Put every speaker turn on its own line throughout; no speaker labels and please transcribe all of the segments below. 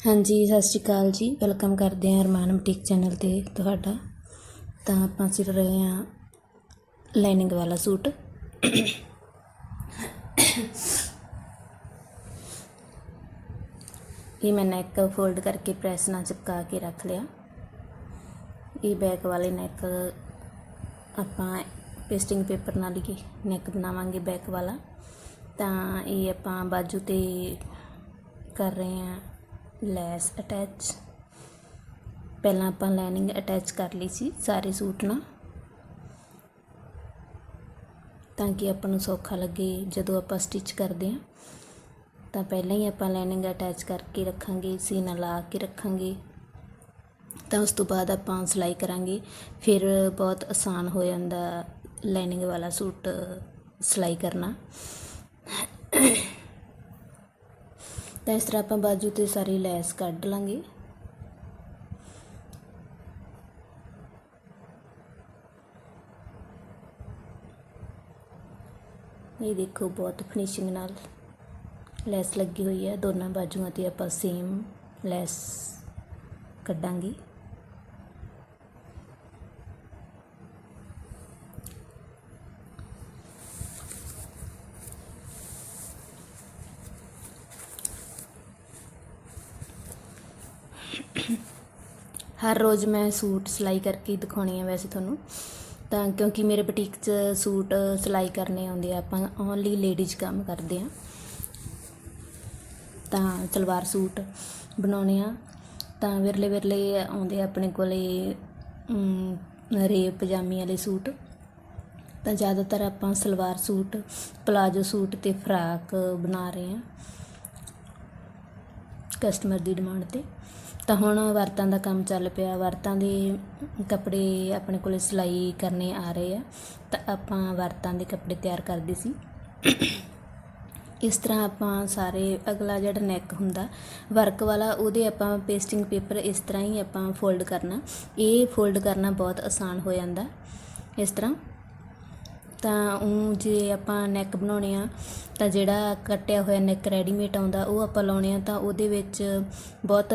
ਹਾਂਜੀ, ਸਤਿ ਸ਼੍ਰੀ ਅਕਾਲ ਜੀ। ਵੈਲਕਮ ਕਰਦੇ ਹਾਂ ਅਰਮਾਨ ਬੁਟੀਕ ਚੈਨਲ ਤੇ ਤੁਹਾਡਾ। ਤਾਂ ਆਪਾਂ ਸਿਰ ਰਹੇ ਹਾਂ ਲਾਈਨਿੰਗ ਵਾਲਾ ਸੂਟ। ਇਹ ਮੈਂ ਨੈਕ ਫੋਲਡ ਕਰਕੇ ਪ੍ਰੈਸ ਨਾਲ ਚਿਪਕਾ ਕੇ ਰੱਖ ਲਿਆ। ਇਹ ਬੈਕ ਵਾਲੇ ਨੈਕ ਆਪਾਂ ਪੇਸਟਿੰਗ ਪੇਪਰ ਨਾਲ ਹੀ ਨੈਕ ਬਣਾਵਾਂਗੇ ਬੈਕ ਵਾਲਾ। ਤਾਂ ਇਹ ਆਪਾਂ ਬਾਜੂ ਤੇ ਕਰ ਰਹੇ ਹਾਂ। Lace attach. ਪਹਿਲਾਂ ਆਪਾਂ ਲਾਈਨਿੰਗ ਅਟੈਚ ਕਰ ਲਈ ਸੀ ਸਾਰੇ ਸੂਟ ਨਾਲ, ਤਾਂ ਕਿ ਆਪਾਂ ਨੂੰ ਸੌਖਾ ਲੱਗੇ ਜਦੋਂ ਆਪਾਂ ਸਟਿਚ ਕਰਦੇ ਹਾਂ। ਤਾਂ ਪਹਿਲਾਂ ਹੀ ਆਪਾਂ ਲਾਈਨਿੰਗ ਅਟੈਚ ਕਰਕੇ ਰੱਖਾਂਗੇ, ਸੀਨਾ ਲਾ ਕੇ ਰੱਖਾਂਗੇ। ਤਾਂ ਉਸ ਤੋਂ ਬਾਅਦ ਆਪਾਂ ਸਿਲਾਈ ਕਰਾਂਗੇ। ਫਿਰ ਬਹੁਤ ਆਸਾਨ ਹੋ ਜਾਂਦਾ ਲਾਈਨਿੰਗ ਵਾਲਾ ਸੂਟ ਸਿਲਾਈ ਕਰਨਾ। ਤਾਂ ਇਸ ਤਰ੍ਹਾਂ ਆਪਾਂ ਬਾਜੂ ਤੇ ਸਾਰੀ ਲੈਸ ਕੱਢ ਲਾਂਗੇ। ਇਹ ਦੇਖੋ ਬਹੁਤ ਫਿਨਿਸ਼ਿੰਗ ਨਾਲ ਲੈਸ ਲੱਗੀ ਹੋਈ ਹੈ। ਦੋਨਾਂ ਬਾਜੂਆਂ ਤੇ ਆਪਾਂ ਸੇਮ ਲੈਸ ਕੱਢਾਂਗੇ। ਹਰ ਰੋਜ਼ ਮੈਂ ਸੂਟ ਸਿਲਾਈ ਕਰਕੇ ਦਿਖਾਉਣੀ ਆ ਵੈਸੇ ਤੁਹਾਨੂੰ। ਤਾਂ ਕਿਉਂਕਿ ਮੇਰੇ ਬੁਟੀਕ 'ਚ ਸੂਟ ਸਿਲਾਈ ਕਰਨੇ ਆਉਂਦੇ ਆ ਆਪਾਂ ਓਨਲੀ ਲੇਡੀਜ਼ ਕੰਮ ਕਰਦੇ ਆ। ਤਾਂ ਸਲਵਾਰ ਸੂਟ ਬਣਾਉਣੇ ਆ। ਤਾਂ ਵਿਰਲੇ ਵਿਰਲੇ ਆਉਂਦੇ ਆ ਆਪਣੇ ਕੋਲੇ ਅਮ, ਰੇਬ ਪਜਾਮੀ ਵਾਲੇ ਸੂਟ। ਤਾਂ ਜ਼ਿਆਦਾਤਰ ਆਪਾਂ ਸਲਵਾਰ ਸੂਟ ਪਲਾਜੋ ਸੂਟ ਤੇ ਫਰਾਕ ਬਣਾ ਰਹੇ ਆ। ਕਸਟਮਰ ਦੀ ਡਿਮਾਂਡ ਤੇ। ਤਾਂ ਹੁਣ ਵਰਤਾਂ ਦਾ ਕੰਮ ਚੱਲ ਪਿਆ। ਵਰਤਾਂ ਦੇ ਕੱਪੜੇ ਆਪਣੇ ਕੋਲ ਸਿਲਾਈ ਕਰਨੇ ਆ ਰਹੇ ਆ। ਤਾਂ ਆਪਾਂ ਵਰਤਾਂ ਦੇ ਕੱਪੜੇ ਤਿਆਰ ਕਰਦੇ ਸੀ। ਇਸ ਤਰ੍ਹਾਂ ਆਪਾਂ ਸਾਰੇ, ਅਗਲਾ ਜਿਹੜਾ ਨੈਕ ਹੁੰਦਾ ਵਰਕ ਵਾਲਾ, ਉਹਦੇ ਆਪਾਂ ਪੇਸਟਿੰਗ ਪੇਪਰ ਇਸ ਤਰ੍ਹਾਂ ਹੀ ਆਪਾਂ ਫੋਲਡ ਕਰਨਾ। ਇਹ ਫੋਲਡ ਕਰਨਾ ਬਹੁਤ ਆਸਾਨ ਹੋ ਜਾਂਦਾ। ਇਸ ਤਰ੍ਹਾਂ ਤਾਂ ਉਹ ਜੇ ਆਪਾਂ ਨੈਕ ਬਣਾਉਣੇ ਹਾਂ ਤਾਂ ਜਿਹੜਾ ਕੱਟਿਆ ਹੋਇਆ ਨੈਕ ਰੈਡੀਮੇਡ ਆਉਂਦਾ, ਉਹ ਆਪਾਂ ਲਾਉਣੇ ਹਾਂ ਤਾਂ ਉਹਦੇ ਵਿੱਚ ਬਹੁਤ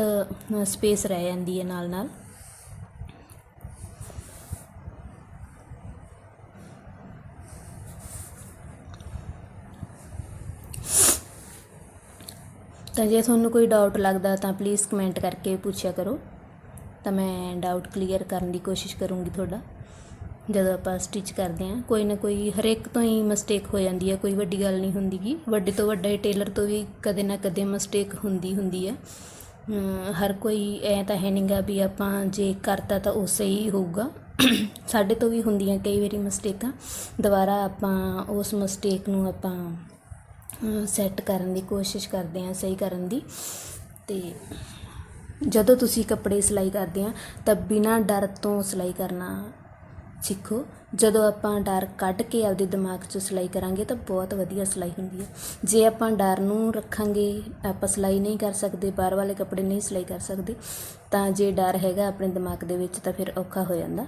ਸਪੇਸ ਰਹਿ ਜਾਂਦੀ ਹੈ ਨਾਲ ਨਾਲ। ਤਾਂ ਜੇ ਤੁਹਾਨੂੰ ਕੋਈ ਡਾਊਟ ਲੱਗਦਾ, ਤਾਂ ਪਲੀਜ਼ ਕਮੈਂਟ ਕਰਕੇ ਪੁੱਛਿਆ ਕਰੋ। ਤਾਂ ਮੈਂ ਡਾਊਟ ਕਲੀਅਰ ਕਰਨ ਦੀ ਕੋਸ਼ਿਸ਼ ਕਰੂੰਗੀ ਤੁਹਾਡਾ। ਜਦੋਂ ਆਪਾਂ ਸਟਿਚ ਕਰਦੇ ਹਾਂ, ਕੋਈ ਨਾ ਕੋਈ ਹਰੇਕ ਤੋਂ ਹੀ ਮਿਸਟੇਕ ਹੋ ਜਾਂਦੀ ਹੈ, ਕੋਈ ਵੱਡੀ ਗੱਲ ਨਹੀਂ ਹੁੰਦੀ ਗੀ। ਵੱਡੇ ਤੋਂ ਵੱਡੇ ਟੇਲਰ ਤੋਂ ਵੀ ਕਦੇ ਨਾ ਕਦੇ ਮਿਸਟੇਕ ਹੁੰਦੀ ਹੁੰਦੀ ਹੈ। ਹਰ ਕੋਈ ਐ ਤਾਂ ਹੈ ਨਹੀਂਗਾ ਵੀ ਆਪਾਂ ਜੇ ਕਰਤਾ ਤਾਂ ਉਹ ਸਹੀ ਹੋਊਗਾ। ਸਾਡੇ ਤੋਂ ਵੀ ਹੁੰਦੀਆਂ ਕਈ ਵਾਰੀ ਮਿਸਟੇਕਾਂ ਦੁਬਾਰਾ ਆਪਾਂ ਉਸ ਮਿਸਟੇਕ ਨੂੰ ਆਪਾਂ ਸੈੱਟ ਕਰਨ ਦੀ ਕੋਸ਼ਿਸ਼ ਕਰਦੇ ਹਾਂ ਸਹੀ ਕਰਨ ਦੀ। ਤੇ ਜਦੋਂ ਤੁਸੀਂ ਕੱਪੜੇ ਸਿਲਾਈ ਕਰਦੇ ਆ ਤਾਂ ਬਿਨਾਂ ਡਰ ਤੋਂ ਸਿਲਾਈ ਕਰਨਾ ਸਿੱਖੋ। ਜਦੋਂ ਆਪਾਂ ਡਰ ਕੱਢ ਕੇ ਆਪਦੇ ਦਿਮਾਗ 'ਚੋਂ ਸਿਲਾਈ ਕਰਾਂਗੇ ਤਾਂ ਬਹੁਤ ਵਧੀਆ ਸਿਲਾਈ ਹੁੰਦੀ ਹੈ। ਜੇ ਆਪਾਂ ਡਰ ਨੂੰ ਰੱਖਾਂਗੇ, ਆਪਾਂ ਸਿਲਾਈ ਨਹੀਂ ਕਰ ਸਕਦੇ, ਬਾਹਰ ਵਾਲੇ ਕੱਪੜੇ ਨਹੀਂ ਸਿਲਾਈ ਕਰ ਸਕਦੇ, ਤਾਂ ਜੇ ਡਰ ਹੈਗਾ ਆਪਣੇ ਦਿਮਾਗ ਦੇ ਵਿੱਚ ਤਾਂ ਫਿਰ ਔਖਾ ਹੋ ਜਾਂਦਾ।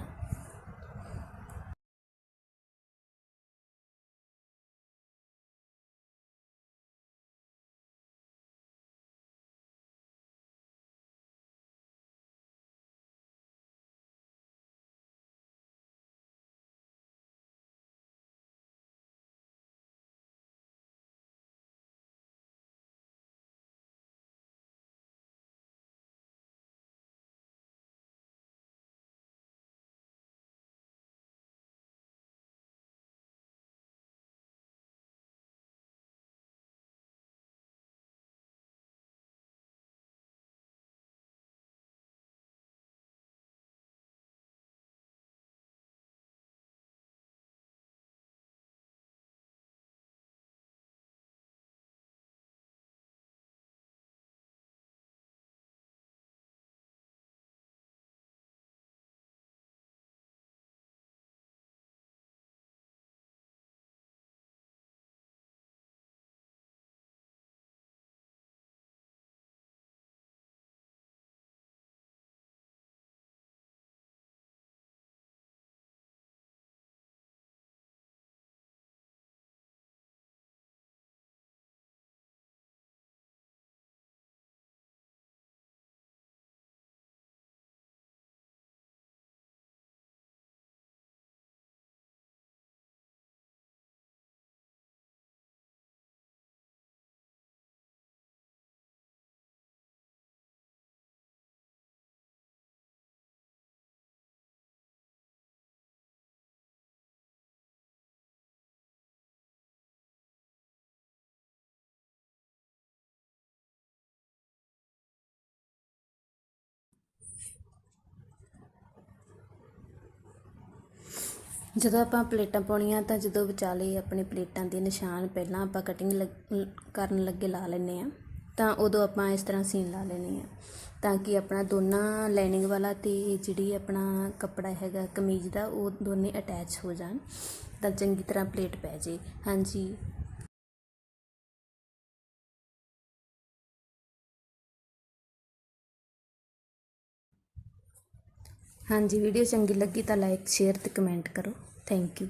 ਜਦੋਂ ਆਪਾਂ ਪਲੇਟਾਂ ਪਾਉਣੀਆਂ ਤਾਂ ਜਦੋਂ ਵਿਚਾਲੇ ਆਪਣੇ ਪਲੇਟਾਂ ਦੇ ਨਿਸ਼ਾਨ ਪਹਿਲਾਂ ਆਪਾਂ ਕਟਿੰਗ ਕਰਨ ਲੱਗੇ ਲਾ ਲੈਂਦੇ ਹਾਂ, ਤਾਂ ਉਦੋਂ ਆਪਾਂ ਇਸ ਤਰ੍ਹਾਂ ਸੀਨ ਲਾ ਲੈਣੀ ਆ ਤਾਂ ਕਿ ਆਪਣਾ ਦੋਨਾਂ ਲਾਈਨਿੰਗ ਵਾਲਾ ਤੇ ਜਿਹੜੀ ਆਪਣਾ ਕੱਪੜਾ ਹੈਗਾ, ਕਮੀਜ਼ ਦਾ, ਉਹ ਦੋਨੇ ਅਟੈਚ ਹੋ ਜਾਣ, ਤਾਂ ਚੰਗੀ ਤਰ੍ਹਾਂ ਪਲੇਟ ਪੈ ਜੇ ਹਾਂਜੀ। ਹਾਂਜੀ ਵੀਡੀਓ ਚੰਗੀ ਲੱਗੀ ਤਾਂ ਲਾਈਕ ਸ਼ੇਅਰ ਤੇ ਕਮੈਂਟ ਕਰੋ। Thank you